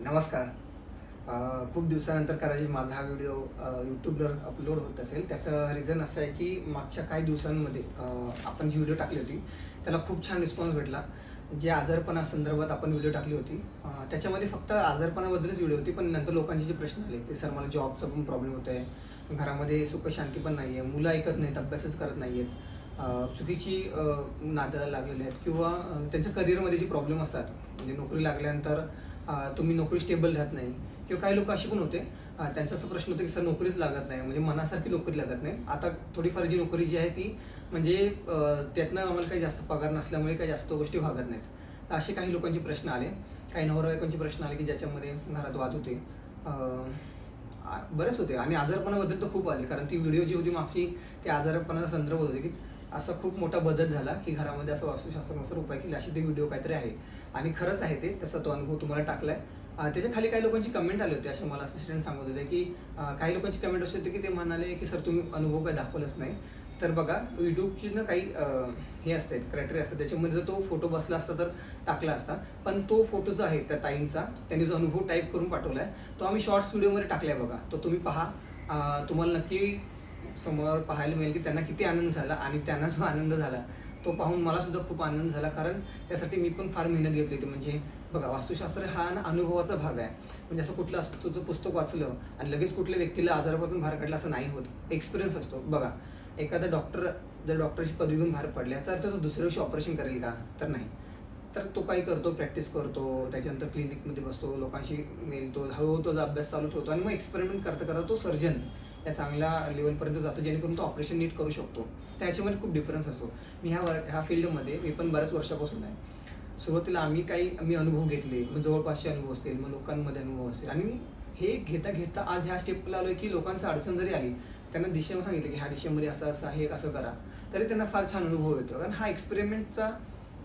नमस्कार. खूप दिवसानंतर कदाचित माझा हा व्हिडिओ यूट्यूबवर अपलोड होत असेल. त्याचं रिझन असं आहे की मागच्या काही दिवसांमध्ये आपण जी व्हिडिओ टाकली होती त्याला खूप छान रिस्पॉन्स भेटला. जे आजारपणा संदर्भात आपण व्हिडिओ टाकली होती त्याच्यामध्ये फक्त आजारपणाबद्दलच व्हिडिओ होती पण नंतर लोकांचे जे प्रश्न आले की सर मला जॉबचा पण प्रॉब्लेम होत आहे घरामध्ये सुखशांती पण नाही आहे मुलं ऐकत नाहीत अभ्यासच करत नाही आहेत चुकीची नादाला लागलेली आहेत किंवा त्यांच्या करिअरमध्ये जे प्रॉब्लेम असतात म्हणजे नोकरी लागल्यानंतर तुम्ही नोकरी स्टेबल राहत नाही. किंवा काही लोक असे पण होते त्यांचा असा प्रश्न होता की सर नोकरीच लागत नाही. म्हणजे मनासारखी नोकरी लागत नाही. आता थोडीफार जी नोकरी जी आहे ती म्हणजे त्यातनं आम्हाला काही जास्त पगार नसल्यामुळे काही जास्त गोष्टी भागत नाहीत. तर असे काही लोकांचे प्रश्न आले. काही नवराबायकांचे प्रश्न आले की ज्याच्यामध्ये घरात वाद होते. बरेच होते. आणि आजारपणाबद्दल तर खूप आले. कारण ती व्हिडिओ जी होती मागची त्या आजारपणाचा संदर्भ होते की असा खूप मोठा बदल झाला की घरामध्ये असं वास्तुशास्त्रानुसार उपाय केले असे ते व्हिडिओ काहीतरी आहे. आणि खरंच आहे ते तसा तो अनुभव तुम्हाला टाकलाय. आहे त्याच्याखाली काही लोकांची कमेंट आले होते असे मला असिस्टंट सांगत होते की काही लोकांची कमेंट अशी होती की ते म्हणाले की सर तुम्ही अनुभव काय दाखवलंच नाही. तर बघा यूट्यूबची ना काही हे असते क्रायटेरिया असतात. त्याच्यामध्ये जर तो फोटो बसला असता तर टाकला असता. पण तो फोटो जो आहे त्या ताईंचा त्यांनी जो अनुभव टाईप करून पाठवला आहे तो आम्ही शॉर्ट्स व्हिडिओमध्ये आहे बघा. तो तुम्ही पहा. तुम्हाला नक्की समोर पाहायला मिळेल की त्यांना किती आनंद झाला आणि त्यांना जो आनंद झाला तो पाहून मला सुद्धा खूप आनंद झाला. कारण त्यासाठी मी पण फार मेहनत घेतली होती. म्हणजे बघा वास्तुशास्त्र हा ना अनुभवाचा भाग आहे. म्हणजे असं कुठलं असतं तुझं पुस्तक वाचलं आणि लगेच कुठल्या व्यक्तीला आजारापासून बाहेर काढला असं नाही होत. एक्सपिरियन्स असतो. बघा एखादा डॉक्टर जर डॉक्टरची पदवी घेऊन बाहेर पडले याचा अर्थ तो दुसऱ्या दिवशी ऑपरेशन करेल का? तर नाही. तर तो काही करतो प्रॅक्टिस करतो त्याच्यानंतर क्लिनिकमध्ये बसतो लोकांशी मिळतो हळूहळू तो अभ्यास चालू ठेवतो आणि मग एक्सपेरिमेंट करता करता तो सर्जन या चांगल्या लेवलपर्यंत जातो जेणेकरून तो ऑपरेशन नीट करू शकतो. त्याच्यामध्ये खूप डिफरन्स असतो. मी ह्या वर ह्या फील्डमध्ये मी पण बऱ्याच वर्षापासून आहे. सुरुवातीला आम्ही काही मी अनुभव घेतले. मग जवळपासचे अनुभव असतील मग लोकांमध्ये अनुभव असतील. आणि हे घेता घेता आज ह्या स्टेपला आलोय की लोकांचं अडचण जरी आली त्यांना दिशेमध्ये सांगितलं की ह्या दिशेमध्ये असं असं आहे असं करा. तरी त्यांना फार छान अनुभव येतो. कारण हा एक्सपेरिमेंटचा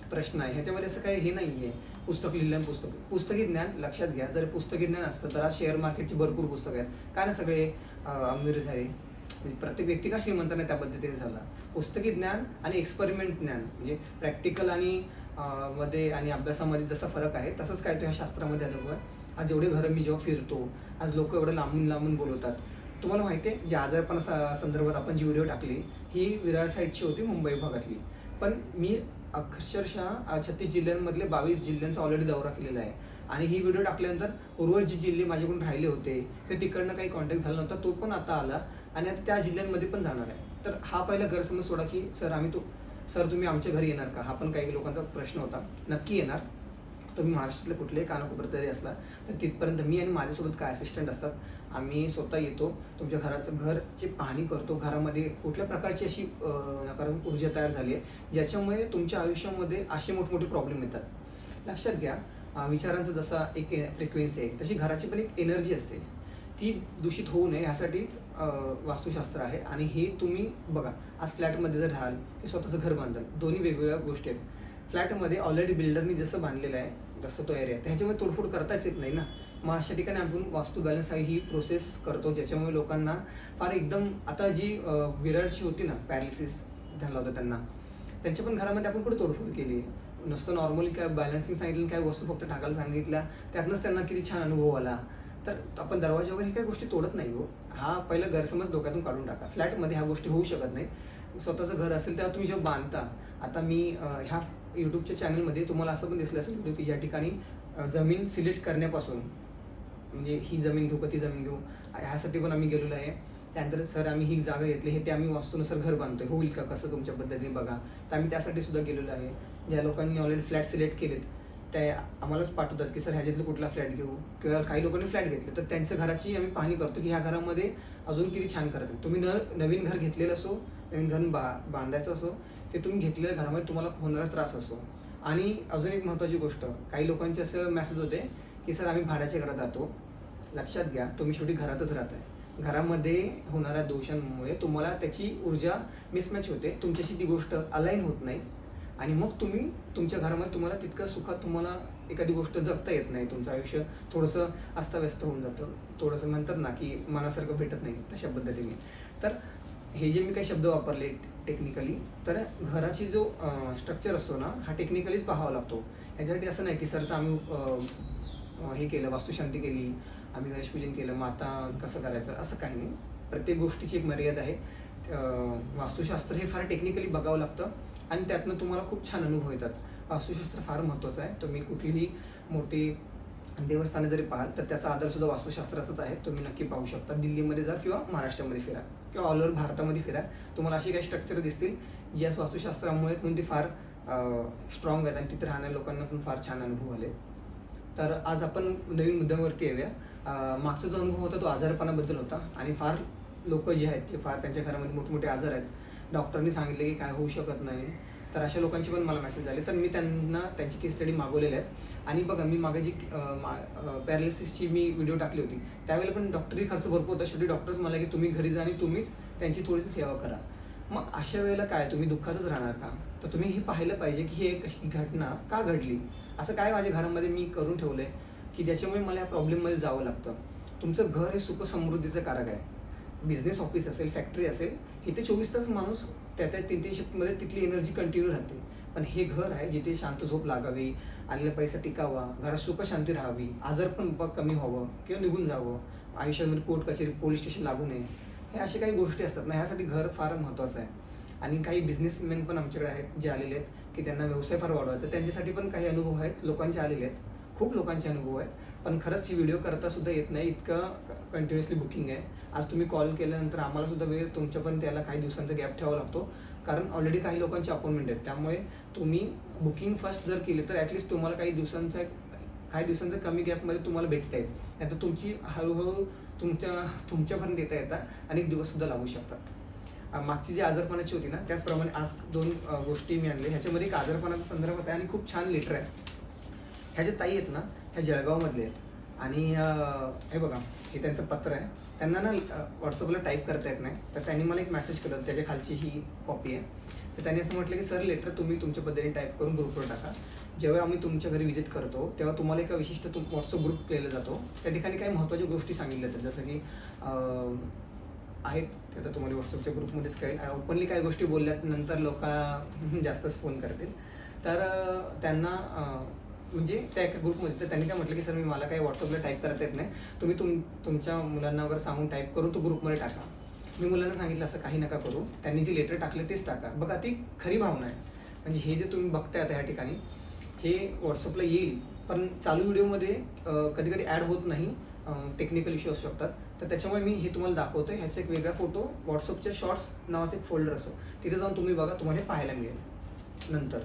प्रश्न आहे. ह्याच्यामध्ये असं काही हे नाही आहे पुस्तक लिहिलं आणि पुस्तक. पुस्तकी ज्ञान लक्षात घ्या. जर पुस्तकी ज्ञान असतं तर आज शेअर मार्केटची भरपूर पुस्तकं आहेत. काय ना सगळे अमीर झाले. म्हणजे प्रत्येक व्यक्ती का श्रीमंत नाही त्या पद्धतीने झाला? पुस्तकी ज्ञान आणि एक्सपेरिमेंट ज्ञान म्हणजे प्रॅक्टिकल आणि मध्ये आणि अभ्यासामध्ये जसा फरक आहे तसंच काय तो ह्या शास्त्रामध्ये अनुभव आहे आज एवढे घरं मी जेव्हा फिरतो आज लोक एवढं लांबून लांबून बोलवतात. तुम्हाला माहिती आहे जे आजारपणा संदर्भात आपण जी व्हिडिओ टाकली ही विरार साईडची होती मुंबई भागातली. पण मी अक्षरशः छत्तीस जिल्ह्यांमधले बावीस जिल्ह्यांचा ऑलरेडी दौरा केलेला आहे. आणि ही व्हिडिओ टाकल्यानंतर उर्वरित जे जिल्हे माझ्याकडून राहिले होते किंवा तिकडनं काही कॉन्टॅक्ट झाला नव्हता तो पण आता आला आणि आता त्या जिल्ह्यांमध्ये पण जाणार आहे. तर हा पहिला गैरसमज सोडा की सर आम्ही तो सर तुम्ही आमच्या घरी येणार का? हा पण काही लोकांचा प्रश्न होता. नक्की येणार. तुम्ही महाराष्ट्रातले कुठलेही कानाकोपऱ्यात तरी असला तर तिथपर्यंत मी आणि माझ्यासोबत काय असिस्टंट असतात आम्ही स्वतः येतो तुमच्या घराचं घरची पाहणी करतो. घरामध्ये कुठल्या प्रकारची अशी नकारात्मक ऊर्जा तयार झाली आहे ज्याच्यामुळे तुमच्या आयुष्यामध्ये असे मोठमोठे प्रॉब्लेम येतात? लक्षात घ्या विचारांचा जसा एक फ्रिक्वेन्सी आहे तशी घराची पण एक एनर्जी असते. ती दूषित होऊ नये यासाठीच वास्तुशास्त्र आहे. आणि हे तुम्ही बघा आज फ्लॅटमध्ये जर राहाल की स्वतःचं घर बांधाल दोन्ही वेगवेगळ्या गोष्टी आहेत. फ्लॅटमध्ये ऑलरेडी बिल्डरनी जसं बांधलेलं आहे जसं तो एरिया त्याच्यामुळे तोडफोड करताच येत नाही ना? मग अशा ठिकाणी आपण वास्तू बॅलन्स ही प्रोसेस करतो ज्याच्यामुळे लोकांना फार एकदम आता जी विरळची होती ना पॅरालिसिस झाला होता त्यांना त्यांच्या पण घरामध्ये आपण कुठे तोडफोड केली? नुसतं नॉर्मली काय बॅलन्सिंग सांगितलं काय वस्तू फक्त टाकायला सांगितल्या त्यातनंच त्यांना किती छान अनुभव आला. तर आपण दरवाजा वगैरे काही गोष्टी तोडत नाही हो. हा पहिला गैरसमज डोक्यातून काढून टाका. फ्लॅटमध्ये ह्या गोष्टी होऊ शकत नाही. स्वतःचं घर असेल तेव्हा तुम्ही जेव्हा बांधता आता मी ह्या यूट्यूबच्या चॅनलमध्ये तुम्हाला असं पण दिसलं असेल व्हिडिओ की ज्या ठिकाणी जमीन सिलेक्ट करण्यापासून म्हणजे ही जमीन घेऊ का ती जमीन घेऊ. ह्यासाठी पण आम्ही गेलेलो आहे. त्यानंतर सर आम्ही ही जागा घेतली हे ते आम्ही वास्तूनुसार घर बांधतोय. होईल का कसं तुमच्या पद्धतीने बघा. तर आम्ही त्यासाठी सुद्धा गेलेलो आहे. ज्या लोकांनी ऑलरेडी फ्लॅट सिलेक्ट केलेत ते आम्हालाच पाठवतात की सर ह्याच्यातलं कुठला फ्लॅट घेऊ? किंवा काही लोकांनी फ्लॅट घेतले. तर त्यांच्या घराची आम्ही पाहणी करतो की ह्या घरामध्ये अजून किती छान करत तुम्ही न नवीन घर घेतलेलं असो नवीन घर बा बांधायचं असो की तुम्ही घेतलेल्या घरामध्ये तुम्हाला होणारा त्रास असो. आणि अजून एक महत्त्वाची गोष्ट काही लोकांचे असं मेसेज होते की सर आम्ही भाड्याच्या घरात राहतो लक्षात घ्या तुम्ही शेवटी घरातच राहताय. घरामध्ये होणाऱ्या दोषांमुळे तुम्हाला त्याची ऊर्जा मिसमॅच होते. तुमच्याशी ती गोष्ट अलाईन होत नाही. आणि मग तुम्ही तुमच्या घरामध्ये तुम्हाला तितकं सुखात तुम्हाला एखादी गोष्ट जगता येत नाही. तुमचं आयुष्य थोडंसं अस्ताव्यस्त होऊन जातं. थोडंसं म्हणतात ना की मनासारखं भेटत नाही तशा पद्धतीने. तर हे जे मी काही शब्द वापरले टेक्निकली तर घराची जो स्ट्रक्चर असतो ना हा टेक्निकलीच पाहावा लागतो. याच्यासाठी असं नाही की सर तर आम्ही हे केलं वास्तुशांती केली आम्ही गणेश पूजन केलं माता कसं करायचं असं काही नाही. प्रत्येक गोष्टीची एक मर्यादा आहे. वास्तुशास्त्र हे फार टेक्निकली बघावं लागतं आणि त्यातनं तुम्हाला खूप छान अनुभव येतात. वास्तुशास्त्र फार महत्त्वाचं आहे. तुम्ही कुठलीही मोठी देवस्थाने जरी पाहाल तर त्याचा आधार सुद्धा वास्तुशास्त्राचाच आहे. तुम्ही नक्की पाहू शकता. दिल्लीमध्ये जा किंवा महाराष्ट्रामध्ये फिरा किंवा ऑल ओव्हर भारतामध्ये फिरा. तुम्हाला अशी काही स्ट्रक्चर दिसतील जी वास्तुशास्त्रामुळे म्हणून ती फार स्ट्रॉंग आहेत आणि तिथे राहणाऱ्या लोकांना पण फार छान अनुभव आले तर आज आपण नवीन मुद्द्यावरती येऊया. मागचा जो अनुभव होता तो आजारपणाबद्दल होता. आणि फार लोक जे आहेत ते फार त्यांच्या घरामध्ये मोठमोठे आजार आहेत. डॉक्टरनी सांगितले की काय होऊ शकत नाही. तर अशा लोकांचे पण मला मेसेज आले. तर मी त्यांना त्यांची केस स्टडी मागवलेल्या आहेत. आणि बघा मी मागे जी पॅरालिसिसची मी व्हिडिओ टाकली होती. त्यावेळेला पण डॉक्टरी खर्च भरपूर होता. शेवटी डॉक्टर्स मला की तुम्ही घरी जा आणि तुम्हीच त्यांची थोडीशी सेवा करा. मग अशा वेळेला काय? तुम्ही दुःखातच राहणार का? तर तुम्ही हे पाहिलं पाहिजे की ही एक अशी घटना का घडली? असं काय माझ्या घरामध्ये मी करून ठेवलंय की ज्याच्यामुळे मला या प्रॉब्लेममध्ये जावं लागतं. तुमचं घर हे सुखसमृद्धीचं कारक आहे. बिझनेस ऑफिस असेल फॅक्टरी असेल इथे चोवीस तास माणूस त्या त्या तीन तीन शिफ्टमध्ये तिथली एनर्जी कंटिन्यू राहते. पण हे घर आहे जिथे शांत झोप लागावी आलेला पैसा टिकावा घरात सुखशांती राहावी आजार पण कमी व्हावं किंवा निघून जावं आयुष्यामध्ये कोर्ट कचेरी पोलीस स्टेशन लागू नये. हे अशा काही गोष्टी असतात ना ह्यासाठी घर फार महत्त्वाचं आहे. आणि काही बिझनेसमॅन पण आमच्याकडे आहेत जे आलेले आहेत. की त्यांना व्यवसाय फार वाढवायचा. त्यांच्यासाठी पण काही अनुभव आहेत. लोकांचे आलेले आहेत. खूप लोकांचे अनुभव आहेत. पण खरंच ही व्हिडिओ करता सुद्धा येत नाही. इतकं कंटिन्युअसली बुकिंग आहे. आज तुम्ही कॉल केल्यानंतर आम्हाला सुद्धा वेळ पण त्याला काही दिवसांचा गॅप ठेवावा लागतो. कारण ऑलरेडी काही लोकांची अपॉइंटमेंट आहेत. त्यामुळे तुम्ही बुकिंग फर्स्ट जर केली तर ॲटलिस्ट तुम्हाला काही दिवसांचा काही दिवसांचा कमी गॅपमध्ये तुम्हाला भेटता येईल. नाही तर तुमची हळूहळू तुमच्या तुमच्यापर्यंत येता येता अनेक दिवससुद्धा लागू शकतात. मागची जी आजारपणाची होती ना त्याचप्रमाणे आज दोन गोष्टी मी आणले. ह्याच्यामध्ये एक आजारपणाचा संदर्भ आहे आणि खूप छान लेटर आहे. ह्या ज्या ताई आहेत ना ह्या जळगावमधले आहेत. आणि हे बघा हे त्यांचं पत्र आहे. त्यांना ना व्हॉट्सअपला टाईप करता येत नाही. तर त्यांनी मला एक मेसेज केलं त्याच्या खालची ही कॉपी आहे. तर त्यांनी असं म्हटलं की सर लेटर तुम्ही तुमच्या पद्धतीने टाईप करून ग्रुपवर टाका. जेव्हा आम्ही तुमच्या घरी व्हिजिट करतो तेव्हा तुम्हाला एका विशिष्ट तुम व्हॉट्सअप ग्रुप केला जातो. त्या ठिकाणी काही महत्त्वाच्या गोष्टी सांगितल्या जातात. जसं की आहेत. ते तर तुम्हाला व्हॉट्सअपच्या ग्रुपमध्येच कळेल. ओपनली काही गोष्टी बोलल्यात नंतर लोक जास्तच फोन करतील. तर त्यांना म्हणजे त्या एका ग्रुपमध्ये तर त्यांनी काय म्हटलं की सर मी मला काही व्हॉट्सअपला टाईप करता येत नाही. तुम्ही तुम तुमच्या मुलांना वगैरे सांगून टाईप करून तो ग्रुपमध्ये टाका. मी मुलांना सांगितलं असं काही नका करू. त्यांनी जे लेटर टाकलं तेच टाका. बघा ती खरी भावना आहे. म्हणजे हे जे तुम्ही बघताय आता ह्या ठिकाणी हे व्हॉट्सअपला येईल. पण चालू व्हिडिओमध्ये कधी कधी ॲड होत नाही टेक्निकल इश्यू असू शकतात. तर त्याच्यामुळे मी हे तुम्हाला दाखवतो ह्याचा एक वेगळा फोटो व्हॉट्सअपच्या शॉर्ट्स नावाचं एक फोल्डर असो तिथे जाऊन तुम्ही बघा तुम्हाला पाहायला मिळेल. नंतर.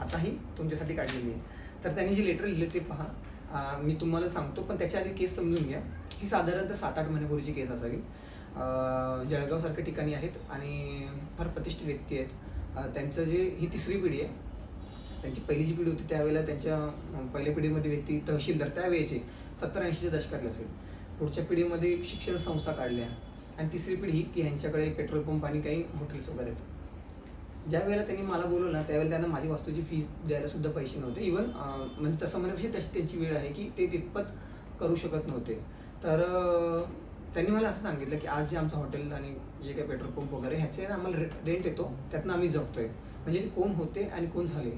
आता ही तुमच्यासाठी काढलेली आहे. तर त्यांनी जे लेटर लिहिले ते पहा. मी तुम्हाला सांगतो पण त्याच्या आधी केस समजून घ्या. ही साधारणतः सात आठ महिन्यापूर्वीची केस असावी. जळगावसारख्या ठिकाणी आहेत आणि फार प्रतिष्ठित व्यक्ती आहेत. त्यांचं जे ही तिसरी पिढी आहे. त्यांची पहिली जी पिढी होती त्यावेळेला त्यांच्या पहिल्या पिढीमध्ये व्यक्ती तहसीलदार त्यावेळेचे सत्तर ऐंशीच्या दशकातले असेल. पुढच्या पिढीमध्ये शिक्षण संस्था काढल्या. आणि तिसरी पिढी की ह्यांच्याकडे पेट्रोल पंप आणि काही हॉटेल्स वगैरे आहेत. ज्या वेळेला त्यांनी मला बोलवलं ना त्यावेळेला त्यांना माझी वस्तूची फीज द्यायला सुद्धा पैसे नव्हते. इवन म्हणजे तसं म्हणण्यापेक्षा तशी त्यांची वेळ आहे की ते तितपत करू शकत नव्हते. तर त्यांनी मला असं सांगितलं की आज जे आमचं हॉटेल आणि जे काही पेट्रोल पंप वगैरे ह्याचे ना आम्हाला रेंट येतो त्यातनं आम्ही जगतोय. म्हणजे ते कोण होते आणि कोण झाले?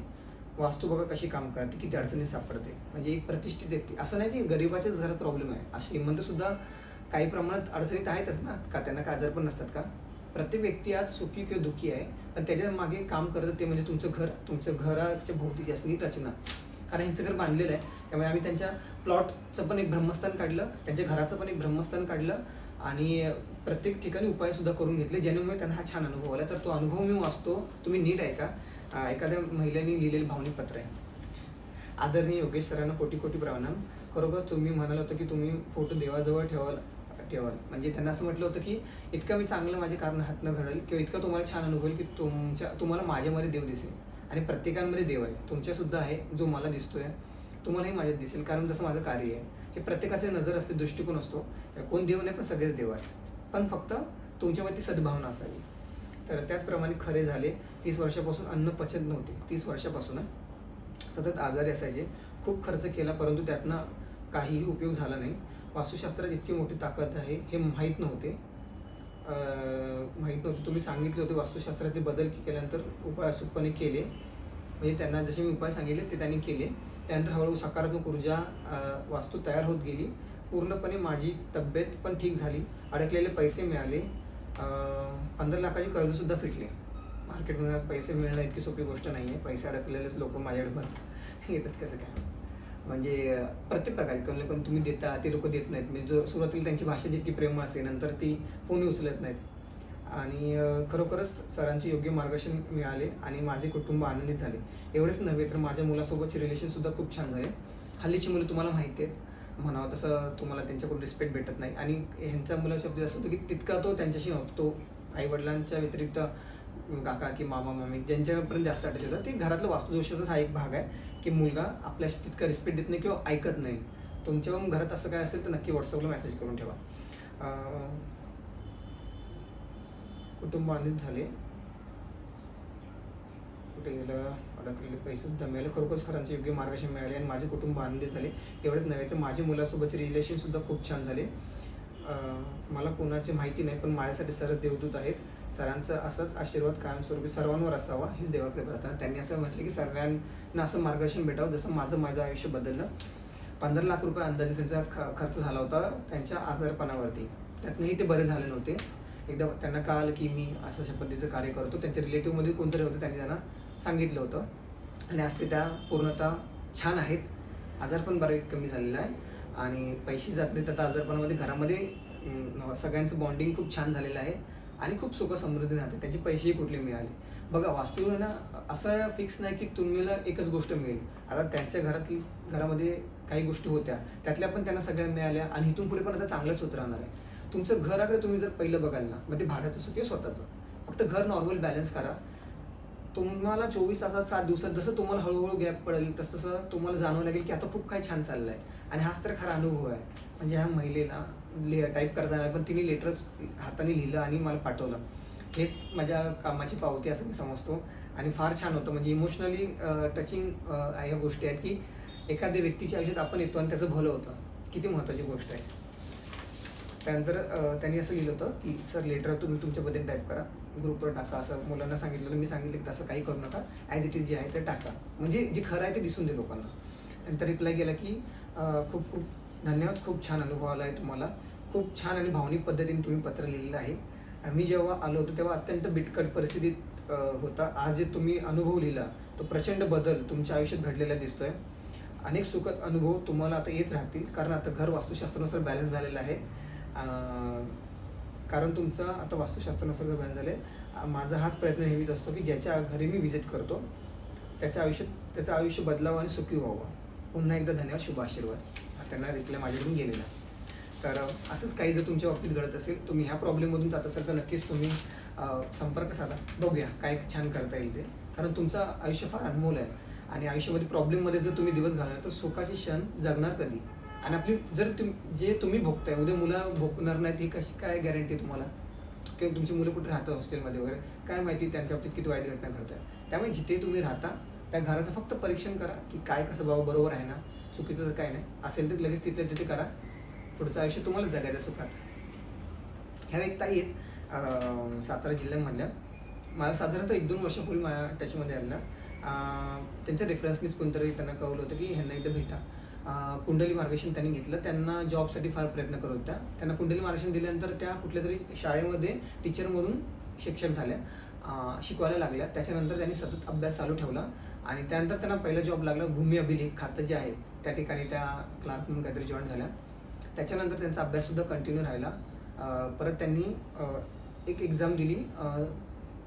वास्तू बघा कशी काम करते किती अडचणी सापडते म्हणजे एक प्रतिष्ठित व्यक्ती. असं नाही की गरिबाच्याच घरात प्रॉब्लेम आहे. आज श्रीमंत सुद्धा काही प्रमाणात अडचणीत आहेतच ना? का त्यांना का आजार पण नसतात का? प्रत्येक व्यक्ती आज सुखी किंवा दुःखी आहे पण त्याच्यामागे काम करतं ते म्हणजे तुमचं घर तुमचं घराच्या भोवतीची असली रचना. कारण ह्यांचं घर बांधलेलं आहे त्यामुळे आम्ही त्यांच्या प्लॉटचं पण एक ब्रह्मस्थान काढलं त्यांच्या घराचं पण एक ब्रह्मस्थान काढलं आणि प्रत्येक ठिकाणी उपायसुद्धा करून घेतले ज्यामुळे त्यांना हा छान अनुभव आला. तर तो अनुभव मी वाचतो. तुम्ही नीट ऐका. एखाद्या महिलेने लिहिलेलं भावनिक पत्र आहे. आदरणीय योगेश सरांना कोटी कोटी प्रणाम. खरोखर तुम्ही म्हणाल होतं की तुम्ही फोटो देवाजवळ ठेवाल ठेवाल. म्हणजे त्यांना असं म्हटलं होतं की इतकं मी चांगलं माझे कारण हातनं घडेल किंवा इतकं तुम्हाला छान अनुभवेल की तुमच्या तुम्हाला माझ्यामध्ये देव दिसेल. आणि प्रत्येकांमध्ये देव आहे. तुमच्यासुद्धा आहे जो मला दिसतोय. तुम्हालाही माझ्यात दिसेल. कारण तसं माझं कार्य आहे. हे प्रत्येकाचे नजर असते दृष्टिकोन असतो. कोण देव नाही पण सगळेच देव आहे पण फक्त तुमच्यामध्ये सद्भावना असावी. तर त्याचप्रमाणे खरे झाले. तीस वर्षापासून अन्न पचत नव्हते. तीस वर्षापासून सतत आजारी असायचे. खूप खर्च केला परंतु त्यातनं काहीही उपयोग झाला नाही. वास्तुशास्त्रात इतकी मोठी ताकद आहे हे माहीत नव्हते. माहीत नव्हते. तुम्ही सांगितले होते वास्तुशास्त्रात ते बदल केल्यानंतर उपाय अचूकपणे केले. म्हणजे त्यांना जसे मी उपाय सांगितले ते त्यांनी केले. त्यानंतर हळूहळू सकारात्मक ऊर्जा वास्तू तयार होत गेली. पूर्णपणे माझी तब्येत पण ठीक झाली. अडकलेले पैसे मिळाले. पंधरा लाखाचे कर्जसुद्धा फिटले. मार्केटमध्ये पैसे मिळणं इतकी सोपी गोष्ट नाही आहे पैसे अडकलेलेच लोक माझ्याकडे पण येतात कसं काय? म्हणजे प्रत्येक प्रकारे कमी पण तुम्ही देता ते लोक देत नाहीत. म्हणजे जो सुरुवातीला त्यांची भाषा जितकी प्रेम असेल नंतर ती फोनही उचलत नाहीत. आणि खरोखरच सरांचे योग्य मार्गदर्शन मिळाले आणि माझे कुटुंब आनंदित झाले. एवढेच नव्हे तर माझ्या मुलासोबतचे रिलेशनसुद्धा खूप छान झाले. हल्लीची मुलं तुम्हाला माहिती आहेत. म्हणावं तसं तुम्हाला त्यांच्याकडून रिस्पेक्ट भेटत नाही. आणि ह्यांचा मुलाच्या शब्द असं की तितका तो त्यांच्याशी नव्हतो. तो आईवडिलांच्या व्यतिरिक्त काका की मामा मामी ज्यांच्यापर्यंत जास्त अटॅच होता ते घरातलं वास्तुदोषाचाच हा एक भाग आहे की मुलगा आपल्याशी तितका रिस्पेक्ट देत नाही किंवा ऐकत नाही. तुमच्या मग घरात असं काय असेल तर नक्की व्हॉट्सअपला मेसेज करून ठेवा. कुटुंब आनंद झाले. कुठे गेलं? अडकलेले पैसे सुद्धा मिळाले. खरोखरच खरांचे योग्य मार्गदर्शन मिळाले आणि माझे कुटुंब आनंदित झाले. एवढंच नव्हे तर माझ्या मुलासोबतचे रिलेशनसुद्धा खूप छान झाले. मला कोणाची माहिती नाही पण माझ्यासाठी सरच देवदूत आहेत. सरांचा असाच आशीर्वाद कायमस्वरूपी सर्वांवर असावा हीच देवाकडे प्रार्थना. त्यांनी असं म्हटलं की सगळ्यांना असं मार्गदर्शन भेटावं जसं माझं माझं आयुष्य बदललं. पंधरा लाख रुपये अंदाजे त्यांचा ख खर्च झाला होता त्यांच्या आजारपणावरती. त्यातनंही ते बरे झाले नव्हते. एकदा त्यांना कळालं की मी असं अशा पद्धतीचं कार्य करतो. त्यांच्या रिलेटिव्हमध्ये कोणतरी होतं त्यांनी त्यांना सांगितलं होतं. आणि आज त्या पूर्णतः छान आहेत. आजार पण बरे कमी झालेला आहे आणि पैसे जात नाही तर आजारपणामध्ये घरामध्ये हो, सगळ्यांचं बॉन्डिंग खूप छान झालेलं आहे. आणि खूप सुख समृद्धी राहते. त्याचे पैसेही कुठले मिळाले? बघा वास्तू आहे ना असं फिक्स नाही की तुम्हाला एकच गोष्ट मिळेल. आता त्यांच्या घरातली घरामध्ये काही गोष्टी होत्या. त्यातल्या पण त्यांना सगळ्या मिळाल्या. आणि इथून पुढे पण आता चांगलंच होत राहणार आहे. तुमचं घराकडे तुम्ही जर पहिलं बघाल ना मग ते भाड्याचं असो किंवा स्वतःचं. फक्त घर नॉर्मल बॅलन्स करा. तुम्हाला चोवीस तासात सात दिवसात जसं तुम्हाला हळूहळू गॅप पडेल तसं तसं तुम्हाला जाणवं लागेल की आता खूप काही छान चाललंय. आणि हाच तर खरा अनुभव आहे. म्हणजे ह्या महिलेला ले टाईप करताना पण तिने लेटरच हाताने लिहिलं आणि मला पाठवलं. हेच माझ्या कामाची पावती असं मी समजतो. आणि फार छान होतं. म्हणजे इमोशनली टचिंग ह्या गोष्टी आहेत की एखाद्या व्यक्तीच्या आयुष्यात आपण येतो आणि त्याचं भलं होतं. किती महत्त्वाची गोष्ट आहे. त्यानंतर त्यांनी असं लिहिलं होतं की सर लेटर तुम्ही तुमच्याबद्दल टाईप करा. ग्रुपवर टाका असं मुलांना सांगितलं मी सांगितलं की तसं काही करू नका. ॲज इट इज जे आहे ते टाका. म्हणजे जे खरं आहे ते दिसून दे लोकांना. नंतर रिप्लाय केला की खूप खूप धन्यवाद खूप छान अनुभव आला आहे तुम्हाला. खूप छान आणि भावनिक पद्धतीने तुम्ही पत्र लिहिलेलं आहे. मी जेव्हा आलो होतो तेव्हा अत्यंत बिटकट परिस्थितीत होता. आज जे तुम्ही अनुभव लिहिला तो प्रचंड बदल तुमच्या आयुष्यात घडलेला दिसतोय. अनेक सुखद अनुभव तुम्हाला आता येत राहतील. कारण आता घर वास्तुशास्त्रानुसार बॅलन्स झालेलं आहे. कारण तुमचं आता वास्तुशास्त्रानुसार जर बॅलन्स झाले माझा हाच प्रयत्न नेहमीच असतो की ज्याच्या घरी मी व्हिजिट करतो त्याचं आयुष्यात त्याचं आयुष्य बदलावं आणि सुखी व्हावं. पुन्हा एकदा धन्यवाद शुभ आशीर्वाद. त्यांना रिप्लाय माझ्याकडून गेलेला. तर असंच काही जर तुमच्या बाबतीत घडत असेल तुम्ही ह्या प्रॉब्लेममधून जात असाल तर नक्कीच तुम्ही संपर्क साधा. बघूया काय छान करता येईल ते. कारण तुमचं आयुष्य फार अनमोल आहे. आणि आयुष्यामध्ये प्रॉब्लेममध्ये जर तुम्ही दिवस घालवला तर सुखाचे क्षण जगणार कधी? आणि आपली जर तुम जे तुम्ही भोगताय उद्या मुलं भोगणार नाहीत ही कशी काय गॅरंटी तुम्हाला? किंवा तुमची मुलं कुठे राहतात हॉस्टेलमध्ये वगैरे काय माहिती त्यांच्या बाबतीत किती वाईट घटना घडतात? त्यामुळे जिथे तुम्ही राहता त्या घराचं फक्त परीक्षण करा की काय कसं बाबा बरोबर आहे ना चुकीचं तर काय नाही. असेल तर लगेच तिथल्या तिथे करा. पुढचं आयुष्य तुम्हाला जगायचं सुखात. ह्या एक ताई आहेत सातारा जिल्ह्यामधल्या. मला साधारणतः एक दोन वर्षापूर्वी माझ्या टचमध्ये आलेल्या त्यांच्या रेफरन्सनीच कोणतरी त्यांना कळवलं होतं की ह्यांना एकदा भेटा. कुंडली मार्गदर्शन त्यांनी घेतलं. त्यांना जॉबसाठी फार प्रयत्न करत होत्या. त्यांना कुंडली मार्गदर्शन दिल्यानंतर त्या कुठल्या तरी शाळेमध्ये टीचरमधून शिक्षक झाल्या. शिकवायला लागल्या. त्याच्यानंतर त्यांनी सतत अभ्यास चालू ठेवला आणि त्यानंतर त्यांना पहिला जॉब लागला भूमी अभिलेख. खातं जे आहे त्या ठिकाणी त्या क्लार्क म्हणून काहीतरी जॉईन झाल्या. त्याच्यानंतर त्यांचा अभ्याससुद्धा कंटिन्यू राहिला. परत त्यांनी एक एक्झाम दिली.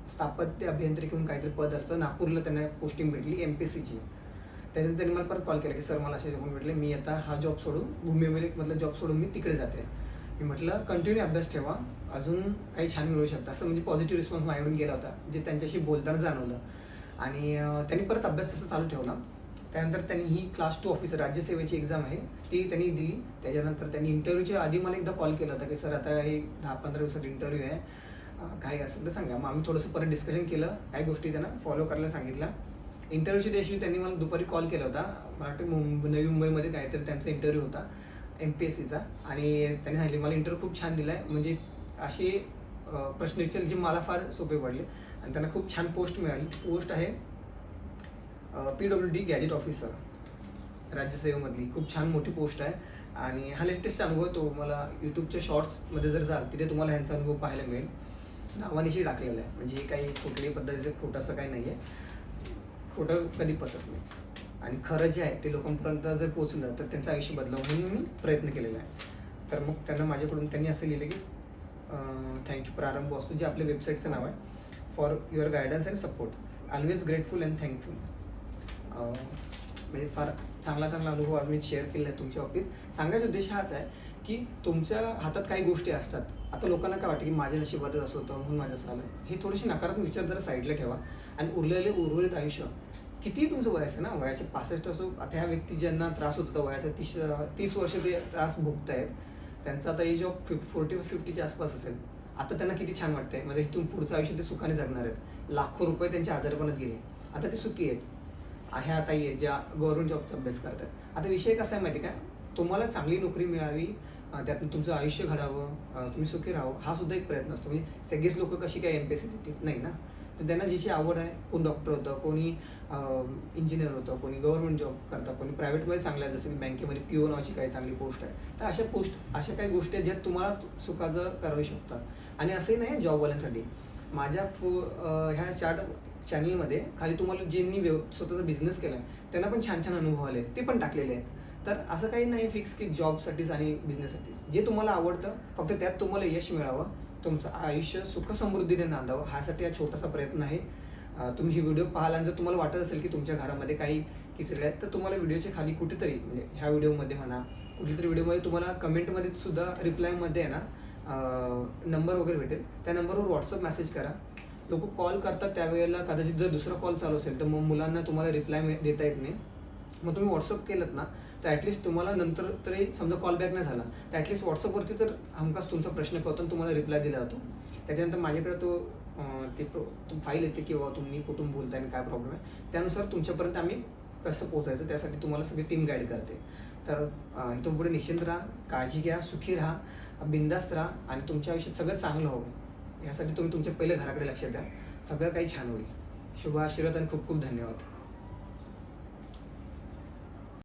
स्थापत्य अभियांत्रिकी म्हणून काहीतरी पद असतं. नागपूरला त्यांना पोस्टिंग भेटली एम पी एस सीची त्याच्यानंतर त्यांनी मला परत कॉल केला की सर मला असे जॉब भेटले. मी आता हा जॉब सोडून भूमीमध्ये मधला जॉब सोडून मी तिकडे जाते. मी म्हटलं कंटिन्यू अभ्यास ठेवा. अजून काही छान मिळू शकतं. असं म्हणजे पॉझिटिव्ह रिस्पॉन्स माझ्याकडून गेला होता जे त्यांच्याशी बोलताना जाणवलं. आणि त्यांनी परत अभ्यास तसा चालू ठेवला. त्यानंतर त्यांनी ही क्लास टू ऑफिसर राज्यसेवेची एक्झाम आहे ती त्यांनी दिली. त्याच्यानंतर त्यांनी इंटरव्ह्यूच्या आधी मला एकदा कॉल केला होता की सर आता हे दहा पंधरा दिवसात इंटरव्ह्यू आहे. काही असेल तर सांगा. मग आम्ही थोडंसं परत डिस्कशन केलं. काही गोष्टी त्यांना फॉलो करायला सांगितल्या. इंटरव्ह्यूच्या दिवशी त्यांनी मला दुपारी कॉल केला होता. मला वाटतं मुंबई नवी मुंबईमध्ये काहीतरी त्यांचा इंटरव्ह्यू होता एम पी एस सीचा आणि त्यांनी सांगितले मला इंटरव्ह्यू खूप छान दिला आहे म्हणजे असे प्रश्न विचारले जे मला फार सोपे पडले. आणि त्यांना खूप छान पोस्ट मिळाली. पोस्ट आहे P W D gazette officer राज्यसेवेमधली. खूप छान मोठी पोस्ट आहे. आणि हा लेटेस्ट अनुभव तो मला यूट्यूबच्या शॉर्ट्समध्ये जर जाल तिथे तुम्हाला ह्यांचा अनुभव पाहायला मिळेल. नावानिशी टाकलेला आहे. म्हणजे हे काही कुठल्याही पद्धतीचं खोटं असं काही नाही आहे खोटं कधी पचत नाही. आणि खरं जे आहे ते लोकांपर्यंत जर पोचलं तर त्यांचं आयुष्य बदलावं म्हणून मी प्रयत्न केलेला आहे. तर मग त्यांना माझ्याकडून त्यांनी असं लिहिलं की थँक्यू प्रारंभ असतो जे आपल्या वेबसाईटचं नाव आहे. For your guidance and support always grateful and thankful म्हणजे फार चांगला चांगला अनुभव आज मी शेअर केला आहे तुमच्या बाबतीत. सांगायचा उद्देश हाच आहे की तुमच्या हातात काही गोष्टी असतात. आता लोकांना काय वाटतं की माझ्या नशिबातच असं होतं म्हणून माझं असं आलं? हे थोडीशी नकारात्मक विचार जरा साईडला ठेवा. आणि उरलेले उर्वरित आयुष्य. किती तुमचं वय आहे ना वयाचे पासष्ट असो आता ह्या व्यक्ती ज्यांना त्रास होत होता वयाचा तीस तीस वर्ष ते त्रास भोगत आहेत त्यांचा आता एज ऑफ फिफ फोर्टी फिफ्टीच्या आसपास असेल. आता त्यांना किती छान वाटतंय. म्हणजे इथून पुढचं आयुष्य ते सुखाने जगणार आहेत. लाखो रुपये त्यांच्या आजारपणात गेले. आता ते सुखी आहेत. ह्या ताई आहेत ज्या गव्हर्नमेंट जॉबचा अभ्यास करतात. आता विषय कसा आहे माहिती का? तुम्हाला चांगली नोकरी मिळावी त्यातून तुमचं आयुष्य घडावं तुम्ही सुखी राहावं हा सुद्धा एक प्रयत्न असतो. म्हणजे सगळेच लोक कशी काय एम पी एस सी देतील? नाही ना? तर त्यांना जिची आवड आहे कोण डॉक्टर होतं कोणी इंजिनियर होतं कोणी गव्हर्नमेंट जॉब करतं कोणी प्रायव्हेटमध्ये चांगलं आहे जसं की बँकेमध्ये पी ओ नावाची काही चांगली पोस्ट आहे. तर अशा पोस्ट अशा काही गोष्टी आहेत ज्या तुम्हाला सुखाचं करू शकतात. आणि असंही नाही जॉबवाल्यांसाठी माझ्या फो ह्या चार्ट चॅनलमध्ये खाली तुम्हाला ज्यांनी व्यव स्वतःचा बिझनेस केला आहे त्यांना पण छान छान अनुभव आले ते पण टाकलेले आहेत. तर असं काही नाही फिक्स की जॉबसाठीच आणि बिझनेससाठीच जे तुम्हाला आवडतं फक्त त्यात तुम्हाला यश मिळावं. तुमचं आयुष्य सुख समृद्धीने नांदावं. ह्यासाठी हा छोटासा प्रयत्न आहे. तुम्ही ही व्हिडिओ पाहाल आणि जर तुम्हाला वाटत असेल की तुमच्या घरामध्ये काही किचरे आहेत तर तुम्हाला व्हिडिओच्या खाली कुठेतरी म्हणजे ह्या व्हिडिओमध्ये म्हणा कुठल्या तरी व्हिडिओमध्ये तुम्हाला कमेंटमध्ये सुद्धा रिप्लायमध्ये आहे ना नंबर वगैरे भेटेल. त्या नंबरवर व्हॉट्सअप मेसेज करा. लोक कॉल करतात त्यावेळेला कदाचित जर दुसरा कॉल चालू असेल तर मग मुलांना तुम्हाला रिप्लाय देता येत नाही. मग तुम्ही व्हॉट्सअप केलं ना तर ॲटलिस्ट तुम्हाला नंतर तरी समजा कॉल बॅक नाही झाला तर ॲटलिस्ट व्हॉट्सअपवरती तर हमखास तुमचा प्रश्न कळतो आणि तुम्हाला रिप्लाय दिला जातो. त्याच्यानंतर माझ्याकडे तो ते प्रो फाईल येते की बाबा तुम्ही कुठून बोलताय आणि काय प्रॉब्लेम आहे त्यानुसार तुमच्यापर्यंत आम्ही कसं पोहोचायचं त्यासाठी तुम्हाला सगळी टीम गाईड करते. तर इथून पुढे निश्चिंत राहा काळजी घ्या सुखी राहा बिंदास्त राहा आणि तुमच्या आयुष्यात सगळं चांगलं हवं. यासाठी तुम्ही तुमच्या पहिले घराकडे लक्ष द्या. सगळं काही छान होईल. शुभ आशीर्वाद आणि खूप खूप धन्यवाद.